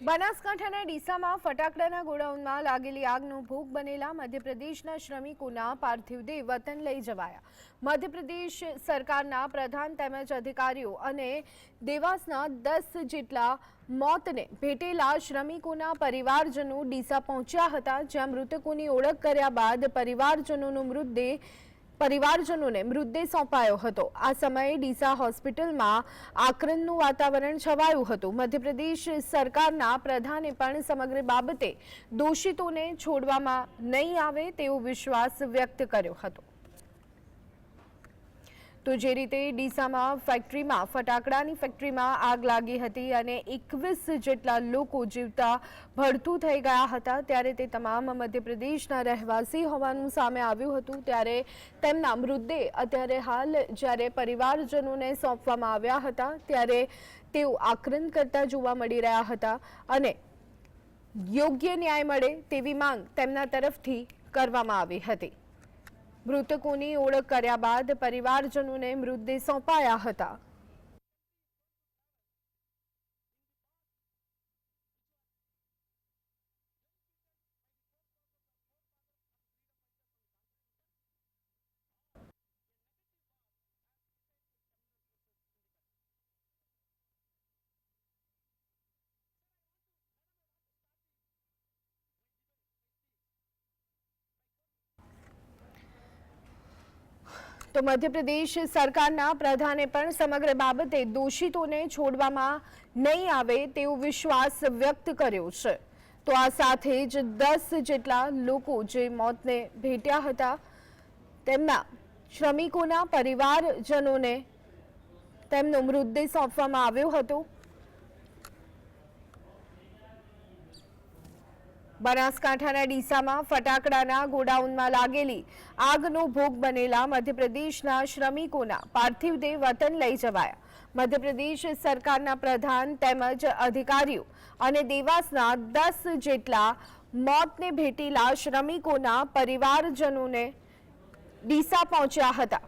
બનાસકાંઠાના ડીસામાં ફટાકડાના ગોડાઉનમાં લાગેલી આગનો ભોગ બનેલા મધ્યપ્રદેશના શ્રમિકોના પાર્થિવ દેહ વતન લઈ જવાયા. મધ્યપ્રદેશ સરકારના પ્રધાન તેમજ અધિકારીઓ અને દેવાસના દસ જેટલા મોતને ભેટેલા શ્રમિકોના પરિવારજનો ડીસા પહોંચ્યા હતા, જ્યાં મૃતકોની ઓળખ કર્યા બાદ પરિવારજનોનો મૃતદેહ પરિવારજનોને મૃતદેહ સોંપાયો હતો. આ સમયે ડીસા હોસ્પિટલમાં આક્રંદનું વાતાવરણ છવાયું હતું. મધ્યપ્રદેશ સરકારના પ્રધાને પણ સમગ્ર બાબતે દોષિતોને છોડવામાં નહીં આવે તેવો વિશ્વાસ વ્યક્ત કર્યો હતો. તો જે રીતે ડીસામાં ફેક્ટરીમાં ફટાકડાની ફેક્ટરીમાં આગ લાગી હતી અને એકવીસ જેટલા લોકો જીવતા ભડથું થઈ ગયા હતા, ત્યારે તે તમામ મધ્યપ્રદેશના રહેવાસી હોવાનું સામે આવ્યું હતું. ત્યારે તેમના મૃતદેહ અત્યારે હાલ જ્યારે પરિવારજનોને સોંપવામાં આવ્યા હતા, ત્યારે તેઓ આક્રંદ કરતા જોવા મળી રહ્યા હતા અને યોગ્ય ન્યાય મળે તેવી માંગ તેમના તરફથી કરવામાં આવી હતી. મૃતકોની ઓળખ કર્યા બાદ પરિવારજનોને મૃતદેહ સોંપાયા હતા. તો મધ્યપ્રદેશ સરકારના પ્રધાને પણ સમગ્ર બાબતે દોષિતોને છોડવામાં નહીં આવે તેવો વિશ્વાસ વ્યક્ત કર્યો છે. તો આ સાથે જ દસ જેટલા લોકો જે મોતને ભેટ્યા હતા, તેમના શ્રમિકોના પરિવારજનોને તેમનો મૃતદેહ સોંપવામાં આવ્યો હતો. બનાસકાંઠાના ડીસામાં ફટાકડાના ગોડાઉનમાં લાગેલી આગનો ભોગ બનેલા મધ્યપ્રદેશના શ્રમિકોના પાર્થિવદેહ વતન લઈ જવાયા. મધ્યપ્રદેશ સરકારના પ્રધાન તેમજ અધિકારીઓ અને દેવાસના દસ જેટલા મોતને ભેટેલા શ્રમિકોના પરિવારજનોને ડીસા પહોંચ્યા હતા.